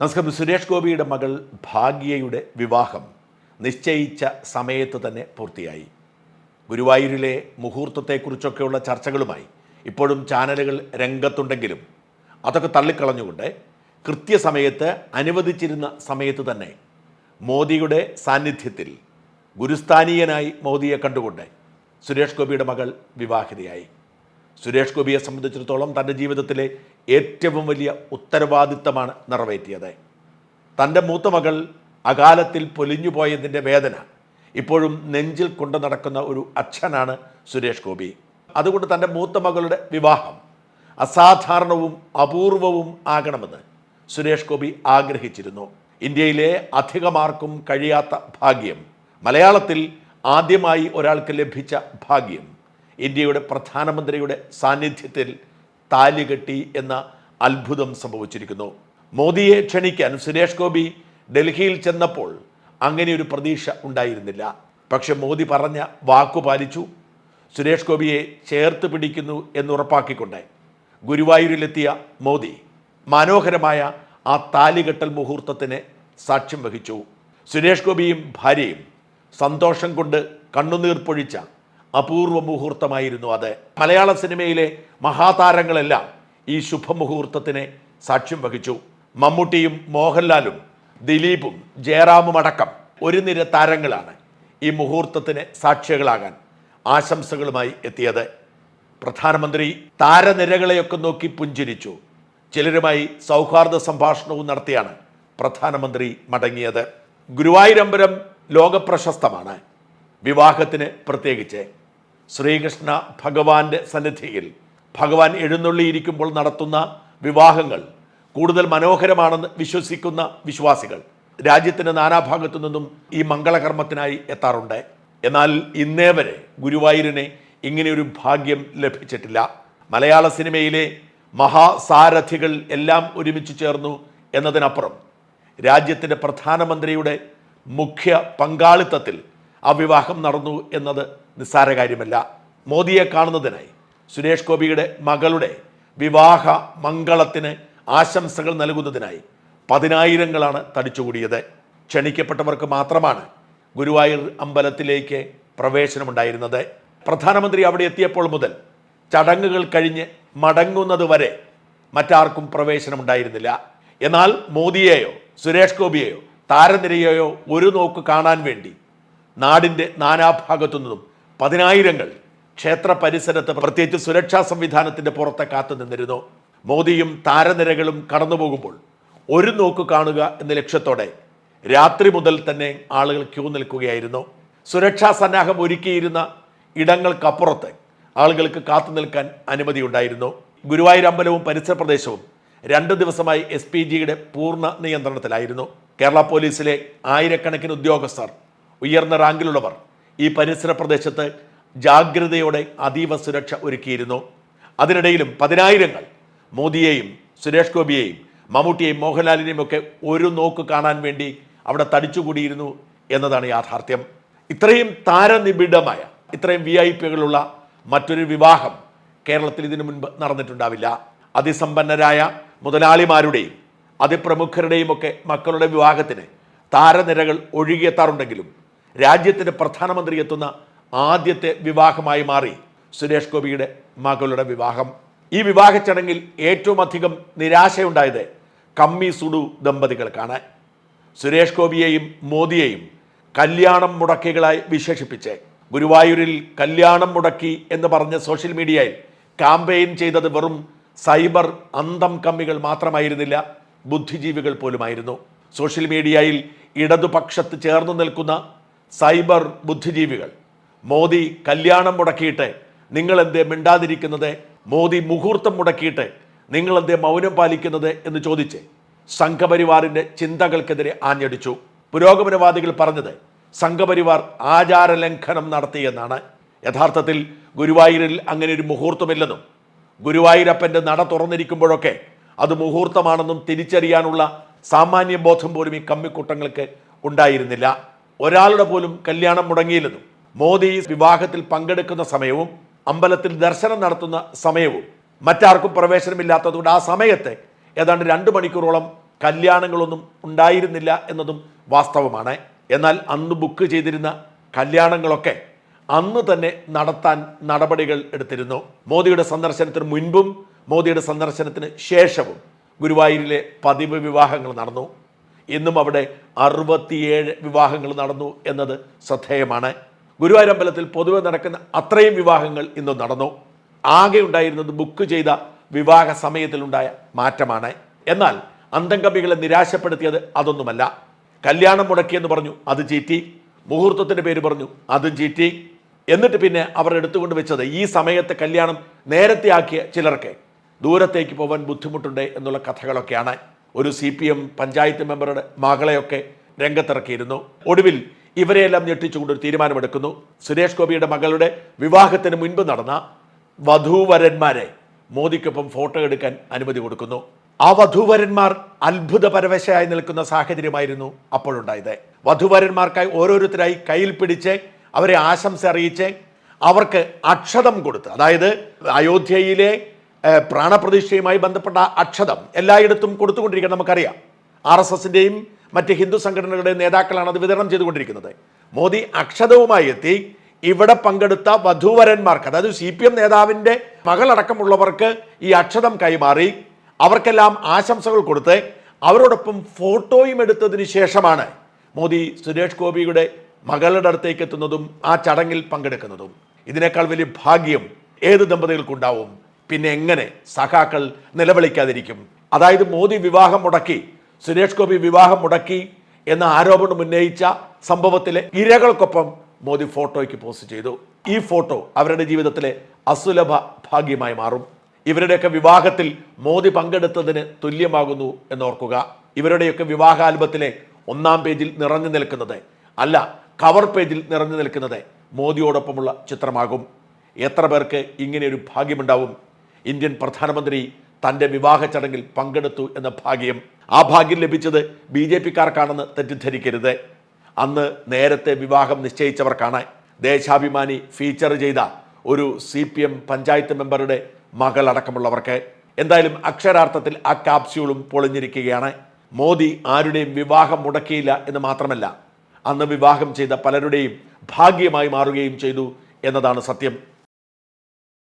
നമസ്കാരം സുരേഷ് ഗോപിയുടെ മകൾ ഭാഗ്യയുടെ വിവാഹം നിശ്ചയിച്ച സമയത്ത് തന്നെ പൂർത്തിയായി. ഗുരുവായൂരിലെ മുഹൂർത്തത്തെക്കുറിച്ചൊക്കെയുള്ള ചർച്ചകളുമായി ഇപ്പോഴും ചാനലുകൾ രംഗത്തുണ്ടെങ്കിലും അതൊക്കെ തള്ളിക്കളഞ്ഞുകൊണ്ട് കൃത്യസമയത്ത് അനുവദിച്ചിരുന്ന സമയത്ത് തന്നെ മോദിയുടെ സാന്നിധ്യത്തിൽ ഗുരുസ്ഥാനീയനായി മോദിയെ കണ്ടുകൊണ്ട് സുരേഷ് ഗോപിയുടെ മകൾ വിവാഹിതയായി. സുരേഷ് ഗോപിയെ സംബന്ധിച്ചിടത്തോളം തന്റെ ജീവിതത്തിലെ ഏറ്റവും വലിയ ഉത്തരവാദിത്തമാണ് നിറവേറ്റിയത്. തന്റെ മൂത്ത മകൾ അകാലത്തിൽ പൊലിഞ്ഞു പോയതിന്റെ വേദന ഇപ്പോഴും നെഞ്ചിൽ കൊണ്ടു നടക്കുന്ന ഒരു അച്ഛനാണ് സുരേഷ് ഗോപി. അതുകൊണ്ട് തന്റെ മൂത്ത മകളുടെ വിവാഹം അസാധാരണവും അപൂർവവും ആകണമെന്ന് സുരേഷ് ഗോപി ആഗ്രഹിച്ചിരുന്നു. ഇന്ത്യയിലെ അധികമാർക്കും കഴിയാത്ത ഭാഗ്യം മലയാളത്തിൽ ആദ്യമായി ഒരാൾക്ക് ലഭിച്ച ഭാഗ്യം ഇന്ത്യയുടെ പ്രധാനമന്ത്രിയുടെ സാന്നിധ്യത്തിൽ താലികെട്ടി എന്ന അത്ഭുതം സംഭവിച്ചിരിക്കുന്നു. മോദിയെ ക്ഷണിക്കാൻ സുരേഷ് ഗോപി ഡൽഹിയിൽ ചെന്നപ്പോൾ അങ്ങനെ ഒരു പ്രതീക്ഷ ഉണ്ടായിരുന്നില്ല. പക്ഷെ മോദി പറഞ്ഞ വാക്കു പാലിച്ചു. സുരേഷ് ഗോപിയെ ചേർത്ത് പിടിക്കുന്നു എന്നുറപ്പാക്കിക്കൊണ്ട് ഗുരുവായൂരിലെത്തിയ മോദി മനോഹരമായ ആ താലികെട്ടൽ മുഹൂർത്തത്തിന് സാക്ഷ്യം വഹിച്ചു. സുരേഷ് ഗോപിയും ഭാര്യയും സന്തോഷം കൊണ്ട് കണ്ണുനീർ പൊഴിച്ച അപൂർവ മുഹൂർത്തമായിരുന്നു അത്. മലയാള സിനിമയിലെ മഹാതാരങ്ങളെല്ലാം ഈ ശുഭമുഹൂർത്തത്തിന് സാക്ഷ്യം വഹിച്ചു. മമ്മൂട്ടിയും മോഹൻലാലും ദിലീപും ജയറാമും അടക്കം ഒരു നിര താരങ്ങളാണ് ഈ മുഹൂർത്തത്തിന് സാക്ഷികളാകാൻ ആശംസകളുമായി എത്തിയത്. പ്രധാനമന്ത്രി താരനിരകളെയൊക്കെ നോക്കി പുഞ്ചിരിച്ചു. ചിലരുമായി സൗഹാർദ്ദ സംഭാഷണവും നടത്തിയാണ് പ്രധാനമന്ത്രി മടങ്ങിയത്. ഗുരുവായൂരമ്പലം ലോകപ്രശസ്തമാണ്. വിവാഹത്തിന് പ്രത്യേകിച്ച് ശ്രീകൃഷ്ണ ഭഗവാന്റെ സന്നിധിയിൽ ഭഗവാൻ എഴുന്നള്ളിയിരിക്കുമ്പോൾ നടത്തുന്ന വിവാഹങ്ങൾ കൂടുതൽ മനോഹരമാണെന്ന് വിശ്വസിക്കുന്ന വിശ്വാസികൾ രാജ്യത്തിന്റെ നാനാഭാഗത്തു നിന്നും ഈ മംഗളകർമ്മത്തിനായി എത്താറുണ്ട്. എന്നാൽ ഇന്നേ വരെ ഗുരുവായൂരിനെ ഇങ്ങനെയൊരു ഭാഗ്യം ലഭിച്ചിട്ടില്ല. മലയാള സിനിമയിലെ മഹാസാരഥികൾ എല്ലാം ഒരുമിച്ച് ചേർന്നു എന്നതിനപ്പുറം രാജ്യത്തിന്റെ പ്രധാനമന്ത്രിയുടെ മുഖ്യ പങ്കാളിത്തത്തിൽ ആ വിവാഹം നടന്നു എന്നത് നിസ്സാര കാര്യമല്ല. മോദിയെ കാണുന്നതിനായി സുരേഷ് ഗോപിയുടെ മകളുടെ വിവാഹ മംഗളത്തിന് ആശംസകൾ നൽകുന്നതിനായി പതിനായിരങ്ങളാണ് തടിച്ചുകൂടിയത്. ക്ഷണിക്കപ്പെട്ടവർക്ക് മാത്രമാണ് ഗുരുവായൂർ അമ്പലത്തിലേക്ക് പ്രവേശനമുണ്ടായിരുന്നത്. പ്രധാനമന്ത്രി അവിടെ എത്തിയപ്പോൾ മുതൽ ചടങ്ങുകൾ കഴിഞ്ഞ് മടങ്ങുന്നത് വരെ മറ്റാർക്കും പ്രവേശനമുണ്ടായിരുന്നില്ല. എന്നാൽ മോദിയെയോ സുരേഷ് ഗോപിയെയോ താരനിരയെയോ ഒരു നോക്ക് കാണാൻ വേണ്ടി നാടിന്റെ നാനാഭാഗത്തു നിന്നും പതിനായിരങ്ങൾ ക്ഷേത്ര പരിസരത്ത് പ്രത്യേകിച്ച് സുരക്ഷാ സംവിധാനത്തിന്റെ പുറത്തെ കാത്തു നിന്നിരുന്നു. മോദിയും താരനിരകളും കടന്നു പോകുമ്പോൾ ഒരു നോക്ക് കാണുക എന്ന ലക്ഷ്യത്തോടെ രാത്രി മുതൽ തന്നെ ആളുകൾ ക്യൂ നിൽക്കുകയായിരുന്നു. സുരക്ഷാ സന്നാഹം ഒരുക്കിയിരുന്ന ഇടങ്ങൾക്കപ്പുറത്ത് ആളുകൾക്ക് കാത്തു നിൽക്കാൻ അനുമതി ഉണ്ടായിരുന്നു ഗുരുവായൂർ അമ്പലവും പരിസര പ്രദേശവും രണ്ട് ദിവസമായി എസ് പി ജിയുടെ പൂർണ നിയന്ത്രണത്തിലായിരുന്നു. കേരള പോലീസിലെ ആയിരക്കണക്കിന് ഉദ്യോഗസ്ഥർ ഉയർന്ന റാങ്കിലുള്ളവർ ഈ പരിസര പ്രദേശത്ത് ജാഗ്രതയോടെ അതീവ സുരക്ഷ ഒരുക്കിയിരുന്നു. അതിനിടയിലും പതിനായിരങ്ങൾ മോദിയെയും സുരേഷ് ഗോപിയെയും മമ്മൂട്ടിയെയും മോഹൻലാലിനെയും ഒക്കെ ഒരു നോക്ക് കാണാൻ വേണ്ടി അവിടെ തടിച്ചുകൂടിയിരുന്നു എന്നതാണ് യാഥാർത്ഥ്യം. ഇത്രയും താരനിബിഡമായ ഇത്രയും വി ഐ പികളുള്ള മറ്റൊരു വിവാഹം കേരളത്തിൽ ഇതിനു മുൻപ് നടന്നിട്ടുണ്ടാവില്ല. അതിസമ്പന്നരായ മുതലാളിമാരുടെയും അതിപ്രമുഖരുടെയും ഒക്കെ മക്കളുടെ വിവാഹത്തിന് താരനിരകൾ ഒഴുകിയെത്താറുണ്ടെങ്കിലും രാജ്യത്തിന്റെ പ്രധാനമന്ത്രി എത്തുന്ന ആദ്യത്തെ വിവാഹമായി മാറി സുരേഷ് ഗോപിയുടെ മകളുടെ വിവാഹം. ഈ വിവാഹ ചടങ്ങിൽ ഏറ്റവും അധികം നിരാശയുണ്ടായത് കമ്മി സുഡു ദമ്പതികൾക്കാണ്. സുരേഷ് ഗോപിയെയും മോദിയെയും കല്യാണം മുടക്കികളായി വിശേഷിപ്പിച്ച് ഗുരുവായൂരിൽ കല്യാണം മുടക്കി എന്ന് പറഞ്ഞ സോഷ്യൽ മീഡിയയിൽ ക്യാമ്പയിൻ ചെയ്തത് വെറും സൈബർ അന്തം കമ്മികൾ മാത്രമായിരുന്നില്ല ബുദ്ധിജീവികൾ പോലുമായിരുന്നു. സോഷ്യൽ മീഡിയയിൽ ഇടതുപക്ഷത്ത് ചേർന്ന് നിൽക്കുന്ന സൈബർ ബുദ്ധിജീവികൾ. മോദി കല്യാണം മുടക്കിയിട്ട് നിങ്ങൾ എന്തേ മിണ്ടാതിരിക്കുന്നത്? മോദി മുഹൂർത്തം മുടക്കിയിട്ട് നിങ്ങൾ എന്തേ മൗനം പാലിക്കുന്നത് എന്ന് ചോദിച്ച് സംഘപരിവാറിന്റെ ചിന്തകൾക്കെതിരെ ആഞ്ഞടിച്ചു. പുരോഗമനവാദികൾ പറഞ്ഞത് സംഘപരിവാർ ആചാരലംഘനം നടത്തിയെന്നാണ്. യഥാർത്ഥത്തിൽ ഗുരുവായൂരിൽ അങ്ങനെ ഒരു മുഹൂർത്തമില്ലെന്നും ഗുരുവായൂരപ്പന്റെ നട തുറന്നിരിക്കുമ്പോഴൊക്കെ അത് മുഹൂർത്തമാണെന്നും തിരിച്ചറിയാനുള്ള സാമാന്യ ബോധം പോലും ഈ കമ്മിക്കൂട്ടങ്ങൾക്ക് ഉണ്ടായിരുന്നില്ല. ഒരാളുടെ പോലും കല്യാണം മുടങ്ങിയില്ലെന്നും മോദി വിവാഹത്തിൽ പങ്കെടുക്കുന്ന സമയവും അമ്പലത്തിൽ ദർശനം നടത്തുന്ന സമയവും മറ്റാർക്കും പ്രവേശനമില്ലാത്തതുകൊണ്ട് ആ സമയത്തെ ഏതാണ്ട് രണ്ട് മണിക്കൂറോളം കല്യാണങ്ങളൊന്നും ഉണ്ടായിരുന്നില്ല എന്നതും വാസ്തവമാണ്. എന്നാൽ അന്ന് ബുക്ക് ചെയ്തിരുന്ന കല്യാണങ്ങളൊക്കെ അന്ന് തന്നെ നടത്താൻ നടപടികൾ എടുത്തിരുന്നു. മോദിയുടെ സന്ദർശനത്തിന് മുൻപും മോദിയുടെ സന്ദർശനത്തിന് ശേഷവും ഗുരുവായൂരിലെ പതിവ് വിവാഹങ്ങൾ നടന്നു. ഇന്നും അവിടെ അറുപത്തിയേഴ് വിവാഹങ്ങൾ നടന്നു എന്നത് ശ്രദ്ധേയമാണ്. ഗുരുവായൂരമ്പലത്തിൽ പൊതുവെ നടക്കുന്ന അത്രയും വിവാഹങ്ങൾ ഇന്നും നടന്നു. ആകെ ഉണ്ടായിരുന്നത് ബുക്ക് ചെയ്ത വിവാഹ സമയത്തിലുണ്ടായ മാറ്റമാണ്. എന്നാൽ അന്തംകമ്പികളെ നിരാശപ്പെടുത്തിയത് അതൊന്നുമല്ല. കല്യാണം മുടക്കിയെന്ന് പറഞ്ഞു അത് ചീറ്റി. മുഹൂർത്തത്തിന്റെ പേര് പറഞ്ഞു അതും ചീറ്റി. എന്നിട്ട് പിന്നെ അവർ എടുത്തുകൊണ്ട് വെച്ചത് ഈ സമയത്തെ കല്യാണം നേരത്തെ ആക്കിയ ചിലർക്ക് ദൂരത്തേക്ക് പോകാൻ ബുദ്ധിമുട്ടുണ്ട് എന്നുള്ള കഥകളൊക്കെയാണ്. ഒരു C P M panchayat member മകളെയൊക്കെ രംഗത്തിറക്കിയിരുന്നു. ഒടുവിൽ ഇവരെയെല്ലാം ഞെട്ടിച്ചുകൊണ്ട് ഒരു തീരുമാനമെടുക്കുന്നു. സുരേഷ് ഗോപിയുടെ മകളുടെ വിവാഹത്തിന് മുൻപ് നടന്ന വധൂവരന്മാരെ മോദിക്കൊപ്പം ഫോട്ടോ എടുക്കാൻ അനുമതി കൊടുക്കുന്നു. ആ വധൂവരന്മാർ അത്ഭുത പരവശയായി നിൽക്കുന്ന സാഹചര്യമായിരുന്നു അപ്പോഴുണ്ടായത്. വധൂവരന്മാർക്കായി ഓരോരുത്തരായി കയ്യിൽ പിടിച്ച് അവരെ ആശംസ അറിയിച്ച് അവർക്ക് അക്ഷതം കൊടുത്ത് അതായത് അയോധ്യയിലെ പ്രാണപ്രതിഷ്ഠയുമായി ബന്ധപ്പെട്ട അക്ഷതം എല്ലായിടത്തും കൊടുത്തുകൊണ്ടിരിക്കണം നമുക്കറിയാം. ആർ എസ് എസിന്റെയും മറ്റ് ഹിന്ദു സംഘടനകളുടെയും നേതാക്കളാണ് അത് വിതരണം ചെയ്തുകൊണ്ടിരിക്കുന്നത്. മോദി അക്ഷതവുമായി എത്തി ഇവിടെ പങ്കെടുത്ത വധൂവരന്മാർക്ക് അതായത് സി പി എം നേതാവിന്റെ മകളടക്കമുള്ളവർക്ക് ഈ അക്ഷതം കൈമാറി. അവർക്കെല്ലാം ആശംസകൾ കൊടുത്ത് അവരോടൊപ്പം ഫോട്ടോയും എടുത്തതിന് ശേഷമാണ് മോദി സുരേഷ് ഗോപിയുടെ മകളുടെ അടുത്തേക്ക് എത്തുന്നതും ആ ചടങ്ങിൽ പങ്കെടുക്കുന്നതും. ഇതിനേക്കാൾ വലിയ ഭാഗ്യം ഏത് ദമ്പതികൾക്കുണ്ടാവും? പിന്നെ എങ്ങനെ സഖാക്കൾ നിലവിളിക്കാതിരിക്കും? അതായത് മോദി വിവാഹം മുടക്കി സുരേഷ് ഗോപി വിവാഹം മുടക്കി എന്ന ആരോപണം ഉന്നയിച്ച സംഭവത്തിലെ ഇരകൾക്കൊപ്പം മോദി ഫോട്ടോയ്ക്ക് പോസ്റ്റ് ചെയ്തു. ഈ ഫോട്ടോ അവരുടെ ജീവിതത്തിലെ അസുലഭ ഭാഗ്യമായി മാറും. ഇവരുടെയൊക്കെ വിവാഹത്തിൽ മോദി പങ്കെടുത്തതിന് തുല്യമാകുന്നു എന്നോർക്കുക. ഇവരുടെയൊക്കെ വിവാഹ ആൽബത്തിലെ ഒന്നാം പേജിൽ നിറഞ്ഞു നിൽക്കുന്നത് അല്ല കവർ പേജിൽ നിറഞ്ഞു നിൽക്കുന്നത് മോദിയോടൊപ്പമുള്ള ചിത്രമാകും. എത്ര പേർക്ക് ഇങ്ങനെയൊരു ഭാഗ്യമുണ്ടാവും? ഇന്ത്യൻ പ്രധാനമന്ത്രി തന്റെ വിവാഹ ചടങ്ങിൽ പങ്കെടുത്തു എന്ന ഭാഗ്യം ആ ഭാഗ്യം ലഭിച്ചത് ബി ജെ പിക്കാർക്കാണെന്ന് തെറ്റിദ്ധരിക്കരുത്. അന്ന് നേരത്തെ വിവാഹം നിശ്ചയിച്ചവർക്കാണ് ദേശാഭിമാനി ഫീച്ചർ ചെയ്ത ഒരു C P M panchayat member മകളടക്കമുള്ളവർക്ക്. എന്തായാലും അക്ഷരാർത്ഥത്തിൽ ആ കാപ്സ്യൂളും പൊളിഞ്ഞിരിക്കുകയാണ്. മോദി ആരുടെയും വിവാഹം മുടക്കിയില്ല എന്ന് മാത്രമല്ല അന്ന് വിവാഹം ചെയ്ത പലരുടെയും ഭാഗ്യമായി മാറുകയും ചെയ്തു എന്നതാണ് സത്യം.